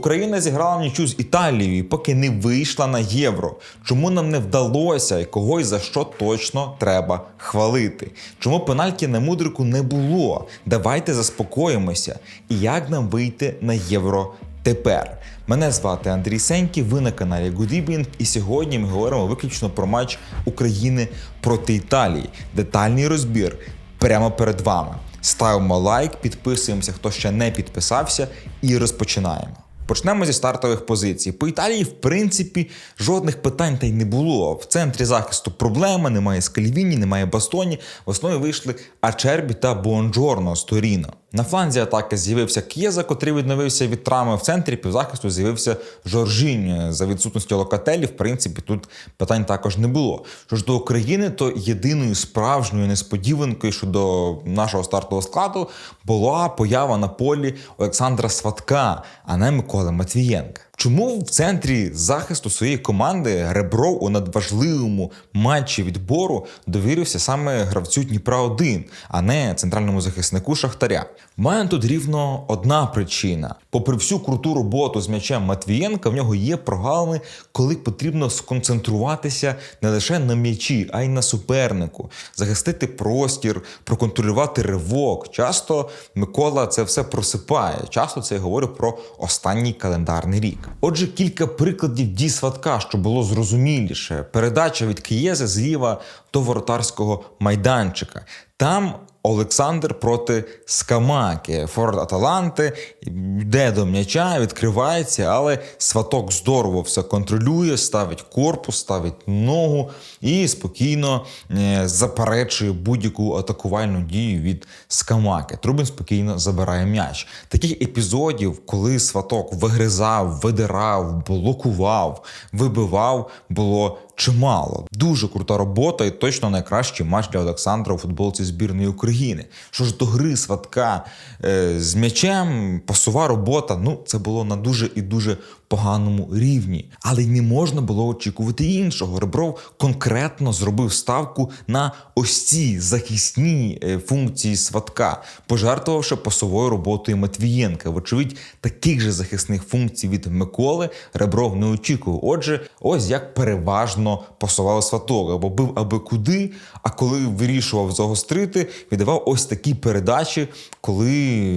Україна зіграла в нічу з Італією, поки не вийшла на євро. Чому нам не вдалося і кого і за що точно треба хвалити? Чому пенальті на мудрику не було? Давайте заспокоїмося. І як нам вийти на євро тепер? Мене звати Андрій Сенький, ви на каналі Good і сьогодні ми говоримо виключно про матч України проти Італії. Детальний розбір прямо перед вами. Ставимо лайк, підписуємося, хто ще не підписався, і розпочинаємо. Почнемо зі стартових позицій. По Італії, в принципі, жодних питань та й не було. В центрі захисту проблема, немає Скальвіні, немає Бастоні. В основі вийшли Ачербі та Бонджорно з Торіно. На фланзі атаки з'явився К'єза, котрий відновився від травми. В центрі півзахисту з'явився Жоржінь. За відсутністю локателі, в принципі, тут питань також не було. Що ж до України, то єдиною справжньою несподіванкою щодо нашого стартового складу була поява на полі Олександра Сватка, а не Миколи Матвієнка. Чому в центрі захисту своєї команди Ребров у надважливому матчі відбору довірився саме гравцю Дніпра 1 а не центральному захиснику Шахтаря? В тут рівно одна причина. Попри всю круту роботу з м'ячем Матвієнка, в нього є прогалини, коли потрібно сконцентруватися не лише на м'ячі, а й на супернику, захистити простір, проконтролювати ривок. Часто Микола це все просипає. Часто це я говорю про останній календарний рік. Отже, кілька прикладів дій сватка, що було зрозуміліше. Передача від Києзи зліва до воротарського майданчика. Там Олександр проти Скамаки. Форвард Аталанти йде до м'яча, відкривається, але сваток здорово все контролює, ставить корпус, ставить ногу і спокійно е, заперечує будь-яку атакувальну дію від Скамаки. Трубин спокійно забирає м'яч. Таких епізодів, коли сваток вигризав, видирав, блокував, вибивав, було чимало. Дуже крута робота і точно найкращий матч для Олександра у футболці збірної України. Що ж до гри сватка е, з м'ячем, пасова робота, ну це було на дуже і дуже поганому рівні. Але й не можна було очікувати іншого. Ребров конкретно зробив ставку на ось ці захисні е, функції сватка, пожертвувавши пасовою роботою Матвієнка. Вочевидь, таких же захисних функцій від Миколи Ребров не очікував. Отже, ось як переважно пасував сваток, або бив аби куди. А коли вирішував загострити, віддавав ось такі передачі, коли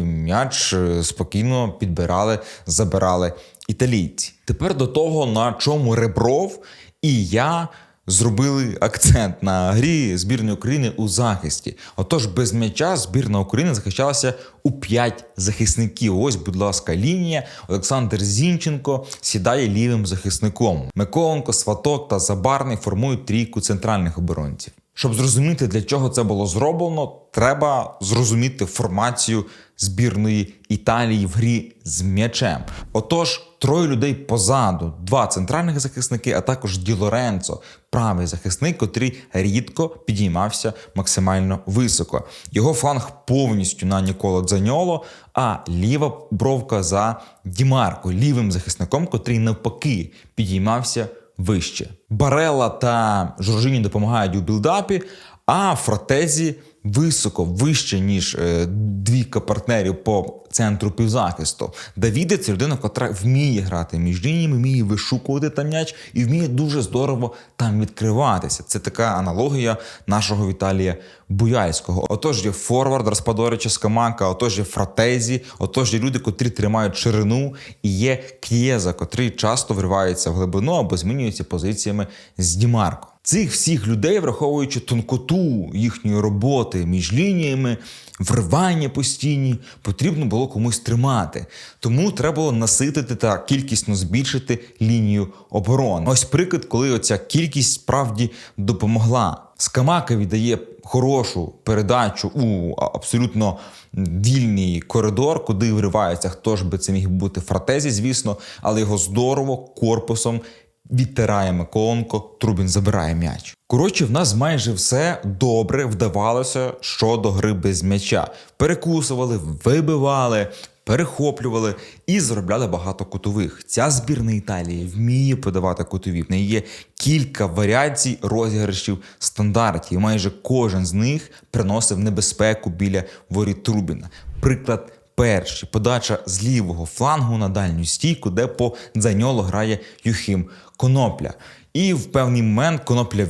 м'яч е, спокійно підбирали, забирали італійці. Тепер до того, на чому Ребров і я. Зробили акцент на грі збірної України у захисті. Отож, без м'яча збірна України захищалася у п'ять захисників. Ось, будь ласка, лінія. Олександр Зінченко сідає лівим захисником. Миколенко, Сваток та Забарний формують трійку центральних оборонців. Щоб зрозуміти, для чого це було зроблено, треба зрозуміти формацію збірної Італії в грі з м'ячем. Отож, троє людей позаду, два центральних захисники, а також Ді Лоренцо, правий захисник, котрий рідко підіймався максимально високо. Його фланг повністю на Ніколо Дзаньоло, а ліва бровка за Дімарко, лівим захисником, котрий навпаки підіймався вище. Барела та Жоржині допомагають у білдапі, а Фратезі високо, вище, ніж е, двійка партнерів по центру півзахисту. Давіде це людина, яка вміє грати між лініями, вміє вишукувати там м'яч і вміє дуже здорово там відкриватися. Це така аналогія нашого Віталія Буяльського. Отож є Форвард, Распадорича Скамака, отож є Фратезі, отож є люди, котрі тримають ширину, і є К'єза, котрий часто вривається в глибину або змінюється позиціями з Дімарко. Цих всіх людей, враховуючи тонкоту їхньої роботи між лініями, вривання постійні, потрібно було комусь тримати. Тому треба було наситити та кількісно збільшити лінію оборони. Ось приклад, коли оця кількість справді допомогла. Скамака віддає хорошу передачу у абсолютно вільний коридор, куди вривається. Хто ж би це міг бути фратезі, звісно, але його здорово корпусом відтирає Миколенко, Трубін забирає м'яч. Коротше, в нас майже все добре вдавалося щодо гри без м'яча. Перекусували, вибивали, перехоплювали і заробляли багато кутових. Ця збірна Італії вміє подавати кутові. В неї є кілька варіацій розіграшів стандартів. Майже кожен з них приносив небезпеку біля воріт Трубіна. Приклад перші. Подача з лівого флангу на дальню стійку, де по Дзаньоло грає Юхим Конопля. І в певний момент конопля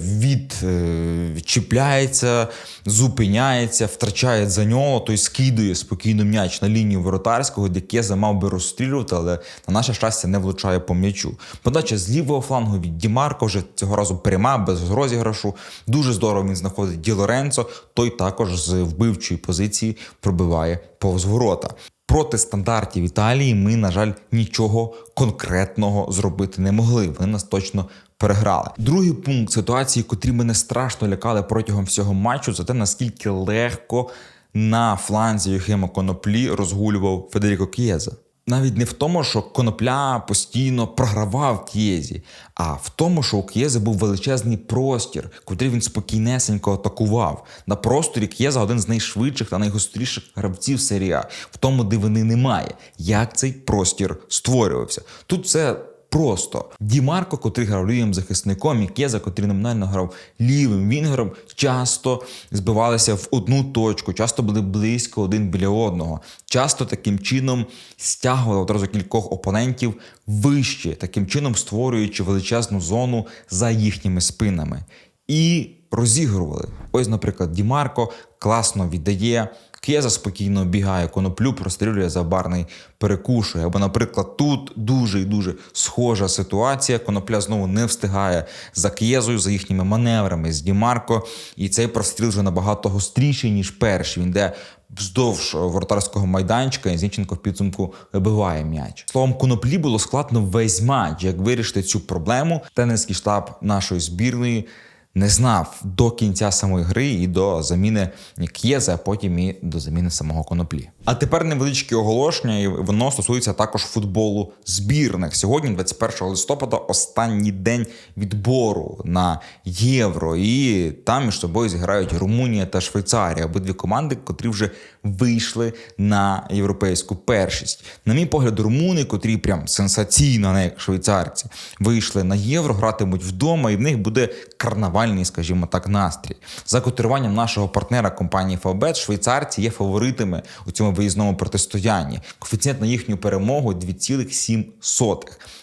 відчіпляється, зупиняється, втрачає за нього, той скидує спокійно м'яч на лінію воротарського, де Кеза мав би розстрілювати, але на наше щастя не влучає по м'ячу. Подача з лівого флангу від Дімарко вже цього разу пряма, без розіграшу. Дуже здорово він знаходить Ді Лоренцо. Той також з вбивчої позиції пробиває повз ворота. Проти стандартів Італії ми, на жаль, нічого конкретного зробити не могли. Вони нас точно переграли. Другий пункт ситуації, котрі мене страшно лякали протягом всього матчу, це те наскільки легко на фланзі Юхима Коноплі розгулював Федеріко К'єза. Навіть не в тому, що конопля постійно програвав К'єзі, а в тому, що у К'єзи був величезний простір, котрий він спокійнесенько атакував. На просторі К'єза один з найшвидших та найгостріших гравців серія. В тому дивини немає. Як цей простір створювався? Тут це. Просто Дімарко, котрий грав лівим захисником, і Кеза, котрий номінально грав лівим вінгером, часто збивалися в одну точку, часто були близько один біля одного. Часто таким чином стягували одразу кількох опонентів вище, таким чином створюючи величезну зону за їхніми спинами. І розігрували. Ось, наприклад, Дімарко класно віддає. К'єза спокійно бігає, коноплю прострілює забарний, перекушує. Або, наприклад, тут дуже і дуже схожа ситуація. Конопля знову не встигає за К'єзою, за їхніми маневрами з Дімарко. І цей простріл вже набагато гостріший, ніж перший. Він йде вздовж вратарського майданчика, і Зінченко в підсумку вибиває м'яч. Словом, коноплі було складно весь матч. Як вирішити цю проблему, тренерський штаб нашої збірної не знав до кінця самої гри і до заміни К'єза, а потім і до заміни самого коноплі. А тепер невеличке оголошення, і воно стосується також футболу збірних. Сьогодні, 21 листопада, останній день відбору на євро. І там між собою зіграють Румунія та Швейцарія. Обидві команди, котрі вже вийшли на європейську першість. На мій погляд, румуни, котрі прям сенсаційно, не як швейцарці, вийшли на євро, гратимуть вдома, і в них буде карнавальний, скажімо так, настрій. За котируванням нашого партнера компанії Фавбет, швейцарці є фаворитами у цьому виїзному протистоянні. Коефіцієнт на їхню перемогу 2,7.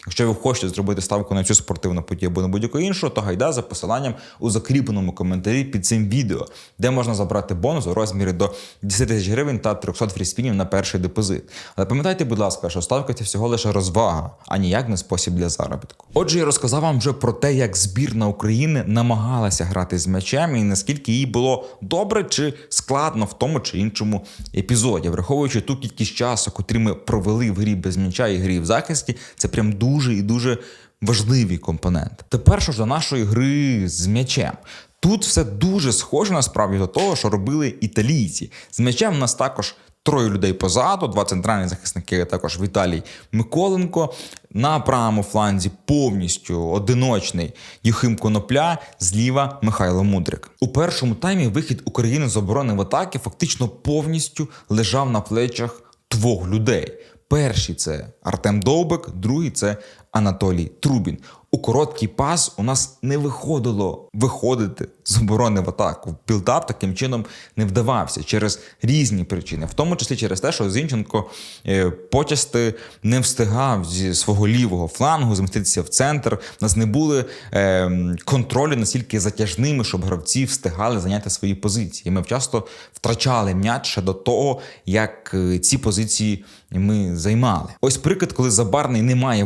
Якщо ви хочете зробити ставку на цю спортивну подію або на будь-яку іншу, то гайда за посиланням у закріпленому коментарі під цим відео, де можна забрати бонус у розмірі до 10 тисяч гривень та 300 фріспінів на перший депозит. Але пам'ятайте, будь ласка, що ставка це всього лише розвага, а ніяк не спосіб для заробітку. Отже, я розказав вам вже про те, як збірна України намагалася грати з м'ячем і наскільки їй було добре чи складно в тому чи іншому епізоді, враховуючи ту кількість часу, котрі ми провели в грі без м'яча і грі в захисті, це прям дуже і дуже важливий компонент. Тепер що ж до нашої гри з м'ячем. Тут все дуже схоже насправді до того, що робили італійці. З м'ячем у нас також троє людей позаду, два центральні захисники, також Віталій Миколенко. На правому фланзі повністю одиночний Юхим Конопля, зліва Михайло Мудрик. У першому таймі вихід України з оборони в атаки фактично повністю лежав на плечах двох людей. Перший це Артем Довбик, другий це Анатолій Трубін. У короткий пас у нас не виходило виходити з оборони в атаку. Білдап таким чином не вдавався через різні причини, в тому числі через те, що Зінченко е, почасти не встигав зі свого лівого флангу зміститися в центр. У нас не були е, контролі настільки затяжними, щоб гравці встигали зайняти свої позиції. Ми часто втрачали м'яч ще до того, як е, ці позиції ми займали. Ось приклад, коли забарний не має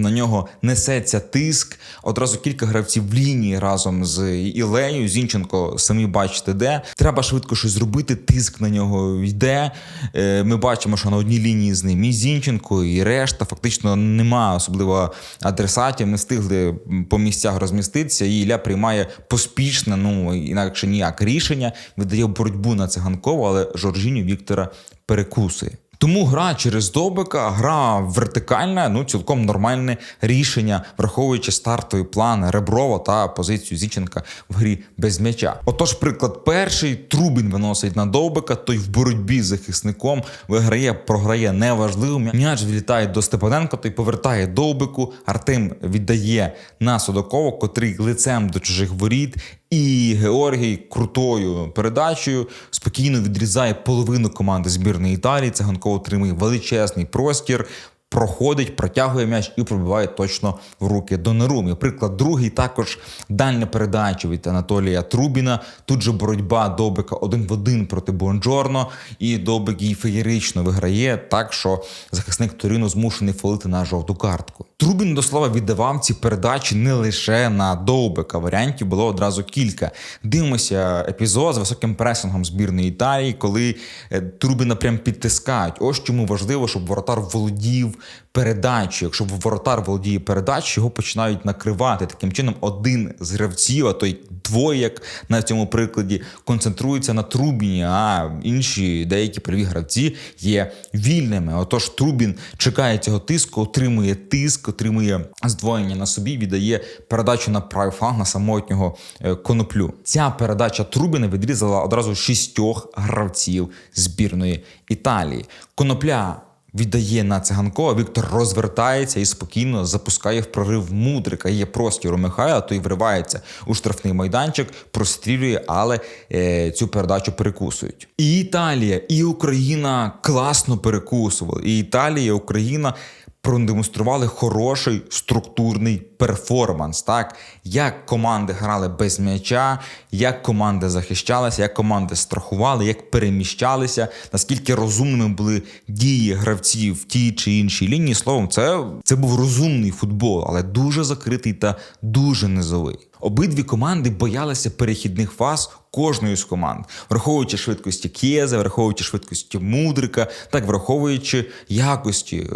варіантів, на нього несеться тиск. Одразу кілька гравців в лінії разом з Ілею. Зінченко самі бачите, де треба швидко щось зробити. Тиск на нього йде. Е, ми бачимо, що на одній лінії з ним і Зінченко, і решта фактично немає особливо адресатів, не встигли по місцях розміститися. І Ілля приймає поспішне, ну інакше ніяк рішення. Видає боротьбу на циганкову, але Жоржіню Віктора перекусує. Тому гра через Добика, гра вертикальна, ну цілком нормальне рішення, враховуючи стартовий план Реброва та позицію Зіченка в грі без м'яча. Отож, приклад перший Трубін виносить на Довбика, той в боротьбі з захисником виграє, програє неважливо. М'яч влітає до Степаненка, той повертає Довбику. Артем віддає на Судакова, котрий лицем до чужих воріт І Георгій крутою передачею спокійно відрізає половину команди збірної Італії. Циганков отримує величезний простір. Проходить, протягує м'яч і пробиває точно в руки Донерумі. Приклад другий також дальня передача від Анатолія Трубіна. Тут же боротьба Довбика один в один проти Бонджорно. І Довбик її феєрично виграє, так що захисник Торіно змушений фолити на жовту картку. Трубін до слова віддавав ці передачі не лише на Довбика. Варіантів було одразу кілька. Дивимося епізод з високим пресингом збірної Італії, коли е, Трубіна прям підтискають. Ось чому важливо, щоб воротар володів передачею. Якщо воротар володіє передачею, його починають накривати. Таким чином, один з гравців, а то й двоє, як на цьому прикладі, концентруються на Трубіні, а інші деякі праві гравці є вільними. Отож, Трубін чекає цього тиску, отримує тиск, отримує здвоєння на собі, віддає передачу на правий фланг на самотнього е, коноплю. Ця передача Трубіна відрізала одразу шістьох гравців збірної Італії. Конопля. Віддає на циганкова, Віктор розвертається і спокійно запускає в прорив мудрика. Є простір у Михайла, той вривається у штрафний майданчик, прострілює, але е, цю передачу перекусують. І Італія, і Україна класно перекусували. І Італія, і Україна продемонстрували хороший структурний перформанс. Так, як команди грали без м'яча, як команди захищалися, як команди страхували, як переміщалися, наскільки розумними були дії гравців в тій чи іншій лінії. Словом, це, це був розумний футбол, але дуже закритий та дуже низовий. Обидві команди боялися перехідних фаз кожної з команд, враховуючи швидкості Кєза, враховуючи швидкості Мудрика, так враховуючи якості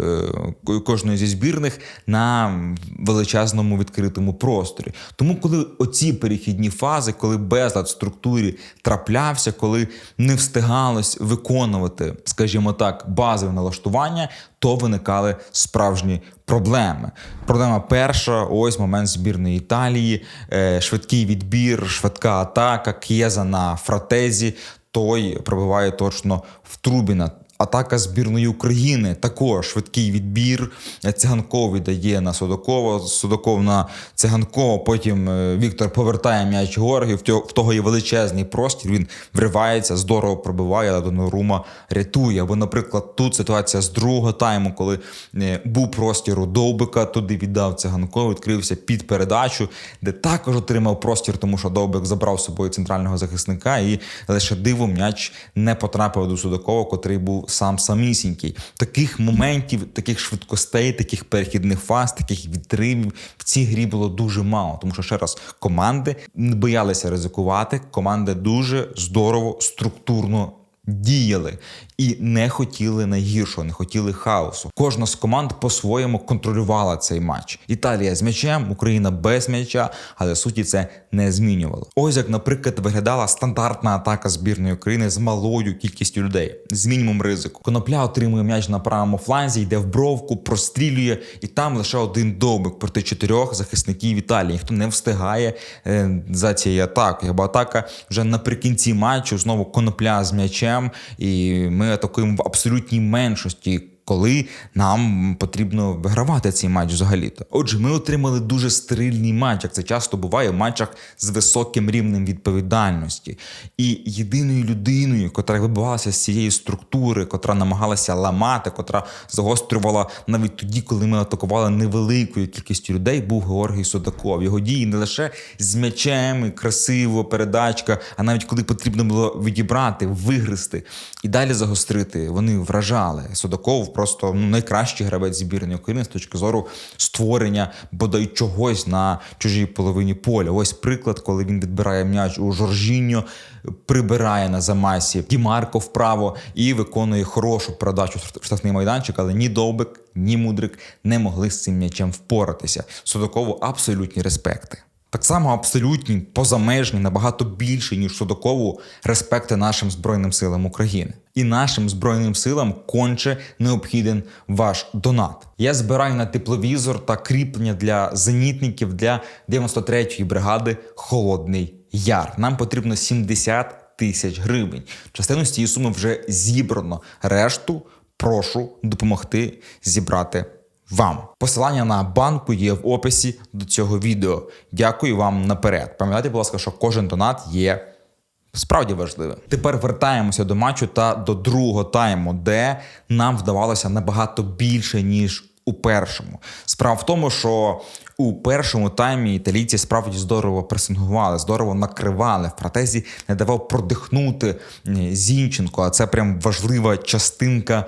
е, кожної зі збірних на величезному відкритому просторі. Тому, коли оці перехідні фази, коли безлад структурі траплявся, коли не встигалось виконувати, скажімо так, базове налаштування, то виникали справжні проблеми. Проблема перша: ось момент збірної Італії, е, швидкий відбір, швидка атака, К'єза на фратезі. Той пробиває точно в Трубіна. Атака збірної України також швидкий відбір. Циганков віддає на Судакова, Судаков на Циганкова. Потім е, Віктор повертає м'яч Георгію. В того є величезний простір. Він вривається, здорово пробиває, а Донорума рятує. Або, наприклад, тут ситуація з другого тайму, коли е, був простір у Довбика, туди віддав Циганков, відкрився під передачу, де також отримав простір, тому що Довбик забрав з собою центрального захисника, і лише дивом м'яч не потрапив до Судакова, котрий був сам самісінький. Таких моментів, таких швидкостей, таких перехідних фаз, таких відривів в цій грі було дуже мало. Тому що ще раз команди не боялися ризикувати. Команди дуже здорово, структурно діяли і не хотіли найгіршого, не хотіли хаосу. Кожна з команд по-своєму контролювала цей матч. Італія з м'ячем, Україна без м'яча, але суті це не змінювало. Ось як, наприклад, виглядала стандартна атака збірної України з малою кількістю людей, з мінімум ризику. Конопля отримує м'яч на правому фланзі, йде в бровку, прострілює, і там лише один довбик проти чотирьох захисників Італії. Ніхто не встигає е, за цією атакою. Бо атака вже наприкінці матчу знову конопля з м'ячем, і ми атакуємо в абсолютній меншості коли нам потрібно вигравати цей матч взагалі-то. Отже, ми отримали дуже стерильний матч, як це часто буває в матчах з високим рівнем відповідальності. І єдиною людиною, котра вибивалася з цієї структури, котра намагалася ламати, котра загострювала навіть тоді, коли ми атакували невеликою кількістю людей, був Георгій Судаков. Його дії не лише з м'ячем, і красиво, передачка, а навіть коли потрібно було відібрати, вигризти і далі загострити, вони вражали. Судаков просто ну, найкращий гравець збірної України з точки зору створення бодай чогось на чужій половині поля. Ось приклад, коли він відбирає м'яч у Жоржіньо, прибирає на замасі Дімарко вправо і виконує хорошу передачу в штрафний майданчик, але ні Довбик, ні Мудрик не могли з цим м'ячем впоратися. Судакову абсолютні респекти. Так само абсолютні, позамежні, набагато більше, ніж Судакову, респекти нашим Збройним силам України. І нашим Збройним силам конче необхіден ваш донат. Я збираю на тепловізор та кріплення для зенітників для 93-ї бригади Холодний Яр. Нам потрібно 70 тисяч гривень. Частину з цієї суми вже зібрано. Решту прошу допомогти зібрати вам. Посилання на банку є в описі до цього відео. Дякую вам наперед. Пам'ятайте, будь ласка, що кожен донат є справді важливим. Тепер вертаємося до матчу та до другого тайму, де нам вдавалося набагато більше ніж у першому. Справа в тому, що у першому таймі італійці справді здорово пресингували, здорово накривали. В протезі не давав продихнути Зінченко. А це прям важлива частинка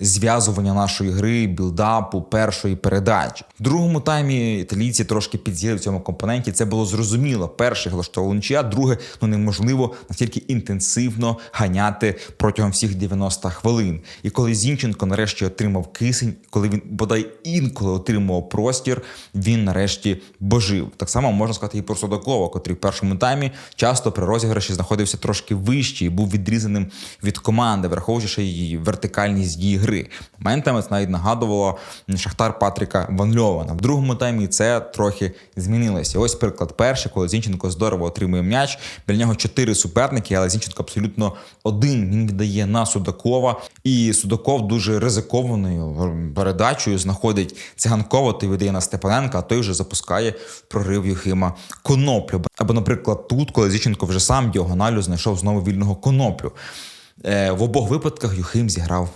зв'язування нашої гри, білдапу, першої передачі. В другому таймі італійці трошки підз'їли в цьому компоненті. Це було зрозуміло. Перший влаштовував нічия, друге ну неможливо настільки інтенсивно ганяти протягом всіх 90 хвилин. І коли Зінченко нарешті отримав кисень, коли він бодай інколи отримував простір, він нарешті божив. Так само можна сказати і про Судакова, котрий в першому таймі часто при розіграші знаходився трошки вище і був відрізаним від команди, враховуючи ще її вертикальність її гри. Моментами це навіть нагадувало Шахтар Патріка Ван Льована. В другому таймі це трохи змінилося. Ось приклад перший, коли Зінченко здорово отримує м'яч. Біля нього чотири суперники, але Зінченко абсолютно один. Він віддає на Судакова, і Судаков дуже ризикованою передачею знаходить циганкова, той віддає на Степаненка, а той вже запускає прорив Юхима Коноплю. Або, наприклад, тут, коли Зінченко вже сам діагоналю знайшов знову вільного коноплю. Е, в обох випадках Юхим зіграв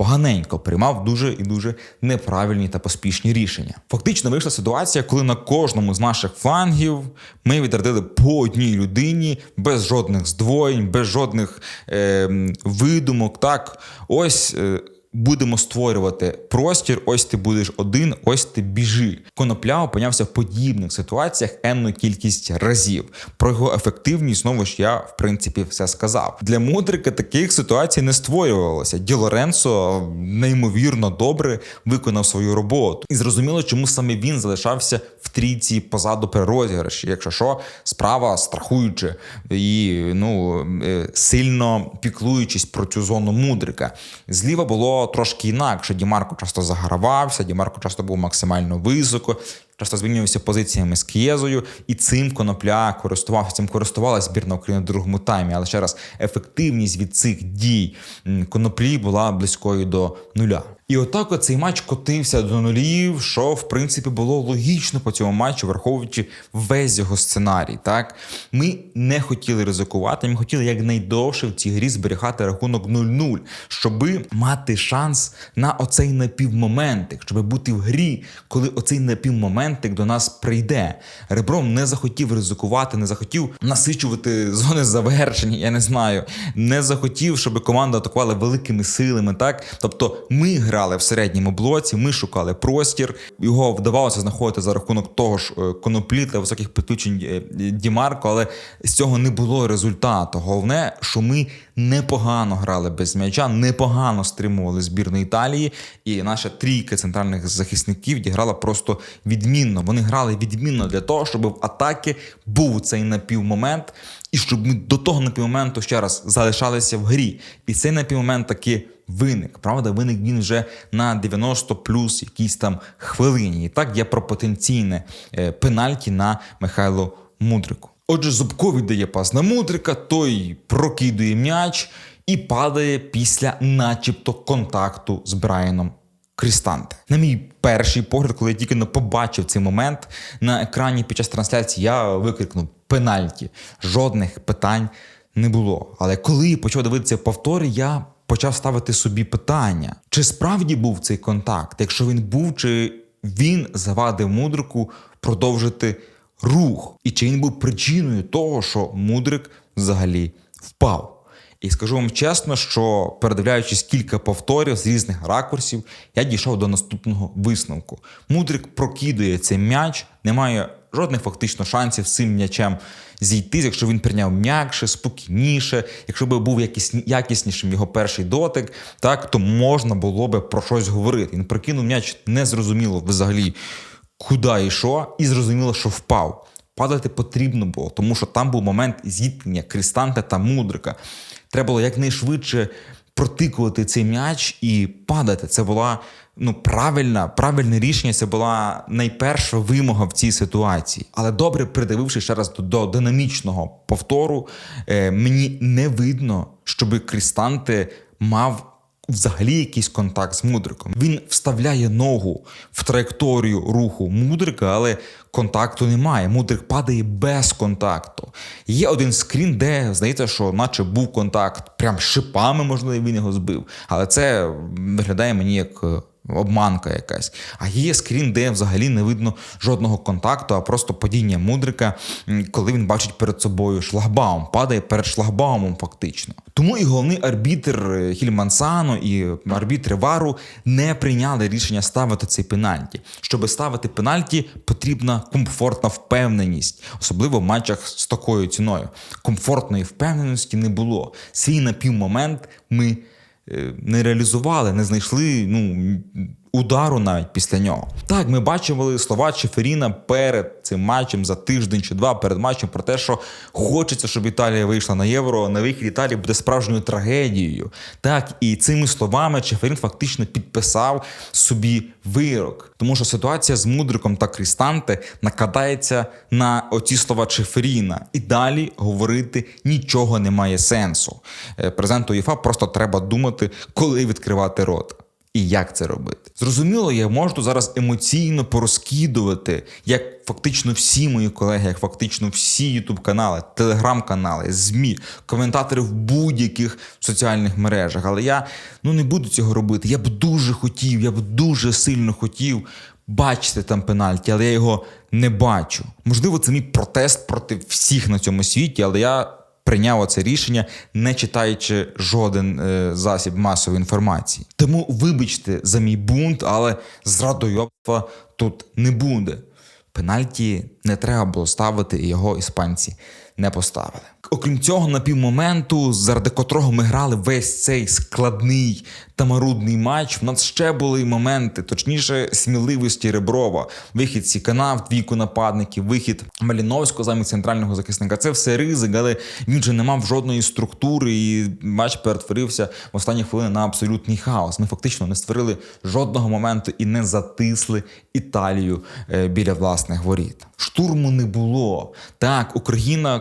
поганенько, приймав дуже і дуже неправильні та поспішні рішення. Фактично вийшла ситуація, коли на кожному з наших флангів ми відрядили по одній людині без жодних здвоєнь, без жодних е, видумок. Так, ось. Е, Будемо створювати простір, ось ти будеш один, ось ти біжи. Конопля опинявся в подібних ситуаціях енну кількість разів. Про його ефективність знову ж я в принципі все сказав. Для мудрика таких ситуацій не створювалося. Ді Лоренцо неймовірно добре виконав свою роботу, і зрозуміло, чому саме він залишався в трійці позаду при розіграші. Якщо що, справа страхуючи і ну е, сильно піклуючись про цю зону мудрика. Зліва було трошки інакше. Дімарко часто загравався, Дімарко часто був максимально високо. Часто змінювався позиціями з К'єзою, і цим конопля користувався. Цим користувалася збірна України в другому таймі. Але ще раз, ефективність від цих дій коноплі була близькою до нуля. І отак цей матч котився до нулів, що в принципі було логічно по цьому матчу, враховуючи весь його сценарій. Так ми не хотіли ризикувати, ми хотіли якнайдовше в цій грі зберігати рахунок 0-0, щоби мати шанс на оцей напівмоментик, щоб бути в грі, коли оцей напівмоментик до нас прийде. Ребром не захотів ризикувати, не захотів насичувати зони завершення. Я не знаю, не захотів, щоб команда атакувала великими силами. Так, тобто ми грали в середньому блоці, ми шукали простір. Його вдавалося знаходити за рахунок того ж е, коноплі та високих підключень е, Дімарко, але з цього не було результату. Головне, що ми непогано грали без м'яча, непогано стримували збірну Італії, і наша трійка центральних захисників діграла просто відмінно. Вони грали відмінно для того, щоб в атаки був цей напівмомент, і щоб ми до того напівмоменту ще раз залишалися в грі. І цей напівмомент таки виник. Правда, виник він вже на 90 плюс якісь там хвилині. І так я про потенційне е, пенальті на Михайло Мудрику. Отже, Зубко віддає пас на Мудрика, той прокидує м'яч і падає після, начебто, контакту з Брайаном Крістанте. На мій перший погляд, коли я тільки не побачив цей момент на екрані під час трансляції, я викрикнув пенальті. Жодних питань не було. Але коли почав дивитися повтори, я почав ставити собі питання: чи справді був цей контакт? Якщо він був, чи він завадив мудрику продовжити рух, і чи він був причиною того, що мудрик взагалі впав? І скажу вам чесно, що передивляючись кілька повторів з різних ракурсів, я дійшов до наступного висновку. Мудрик прокидує цей м'яч, немає жодних фактично шансів з цим м'ячем зійти, якщо він прийняв м'якше, спокійніше, якщо б був якісні, якіснішим його перший дотик, так то можна було би про щось говорити. Він прокинув м'яч незрозуміло взагалі, куди що, і зрозуміло, що впав. Падати потрібно було, тому що там був момент зіткнення Крістанта та Мудрика. Треба було якнайшвидше протикувати цей м'яч і падати. Це була ну правильна, правильне рішення. Це була найперша вимога в цій ситуації. Але добре придививши ще раз до, до динамічного повтору, е, мені не видно, щоби Крістанте мав взагалі якийсь контакт з мудриком. Він вставляє ногу в траєкторію руху мудрика, але контакту немає. Мудрик падає без контакту. Є один скрін, де здається, що наче був контакт, прям шипами, можливо, він його збив. Але це виглядає мені як. Обманка якась. А є скрін, де взагалі не видно жодного контакту, а просто падіння мудрика, коли він бачить перед собою шлагбаум, падає перед шлагбаумом, фактично. Тому і головний арбітр е, Хільмансано і арбітри Вару не прийняли рішення ставити цей пенальті. Щоб ставити пенальті, потрібна комфортна впевненість, особливо в матчах з такою ціною. Комфортної впевненості не було. Свій напівмомент ми не реалізували, не знайшли ну, удару навіть після нього. Так, ми бачили слова Чеферіна перед цим матчем за тиждень чи два перед матчем про те, що хочеться, щоб Італія вийшла на євро. На вихід Італії буде справжньою трагедією. Так, і цими словами Чеферін фактично підписав собі вирок, тому що ситуація з мудриком та Крістанте накладається на оці слова Чеферіна, і далі говорити нічого немає сенсу. Е, Президенту УЄФА просто треба думати, коли відкривати рот. І як це робити? Зрозуміло, я можу зараз емоційно порозкидувати, як фактично всі мої колеги, як фактично всі ютуб-канали, телеграм-канали, ЗМІ, коментатори в будь-яких соціальних мережах. Але я ну не буду цього робити. Я б дуже хотів, я б дуже сильно хотів бачити там пенальті, але я його не бачу. Можливо, це мій протест проти всіх на цьому світі, але я прийняв це рішення, не читаючи жоден е, засіб масової інформації. Тому вибачте за мій бунт, але зрадойобства тут не буде. Пенальті не треба було ставити, і його іспанці не поставили. Окрім цього, на півмоменту, заради котрого ми грали весь цей складний та марудний матч, в нас ще були моменти, точніше, сміливості Реброва, вихід Сікана в двійку нападників, вихід Маліновського замість центрального захисника. Це все ризик, але він же не мав жодної структури, і матч перетворився в останні хвилини на абсолютний хаос. Ми фактично не створили жодного моменту і не затисли Італію е, біля власних воріт. Штурму не було. Так, Україна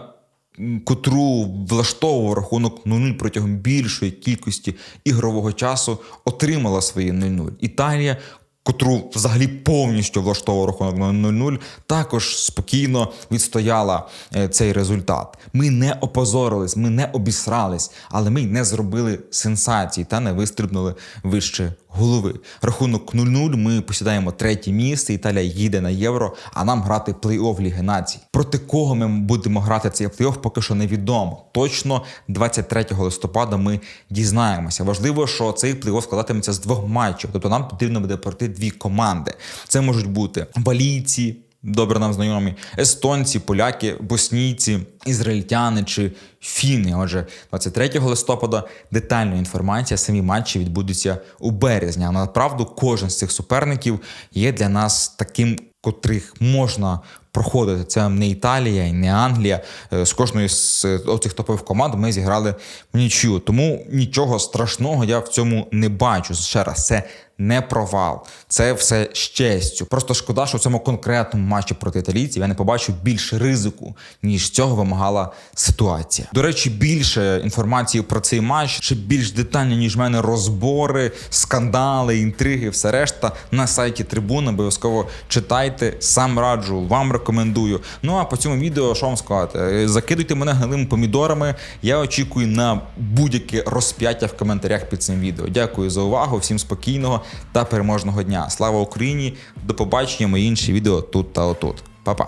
котру влаштовував рахунок 0-0 протягом більшої кількості ігрового часу, отримала свої 0-0. Італія, котру взагалі повністю влаштовував рахунок на 0-0, також спокійно відстояла е, цей результат. Ми не опозорились, ми не обісрались, але ми не зробили сенсації та не вистрибнули вище голови. Рахунок 0-0, ми посідаємо третє місце. Італія їде на євро, а нам грати плей-офф Ліги Націй. Проти кого ми будемо грати цей плей-офф, поки що невідомо. Точно 23 листопада ми дізнаємося. Важливо, що цей плей-офф складатиметься з двох матчів, тобто нам потрібно буде пройти дві команди. Це можуть бути валійці. Добре нам знайомі естонці, поляки, боснійці, ізраїльтяни чи фіни. Отже, 23 листопада детальна інформація, самі матчі відбудуться у березні. А направду кожен з цих суперників є для нас таким, котрих можна проходити. Це не Італія і не Англія. Е, З кожної з е, оцих топових команд ми зіграли в нічю. Тому нічого страшного я в цьому не бачу. Ще раз, це не провал. Це все з. Просто шкода, що в цьому конкретному матчі проти італійців я не побачив більше ризику, ніж цього вимагала ситуація. До речі, більше інформації про цей матч, чи більш детально, ніж в мене розбори, скандали, інтриги, все решта на сайті Трибуни. Обов'язково читайте, сам раджу, вам рекомендую. Ну а по цьому відео, що вам сказати, Е, закидуйте мене гнилими помідорами. Я очікую на будь-яке розп'яття в коментарях під цим відео. Дякую за увагу, всім спокійного та переможного дня. Слава Україні! До побачення, мої інші відео тут та отут. Па-па!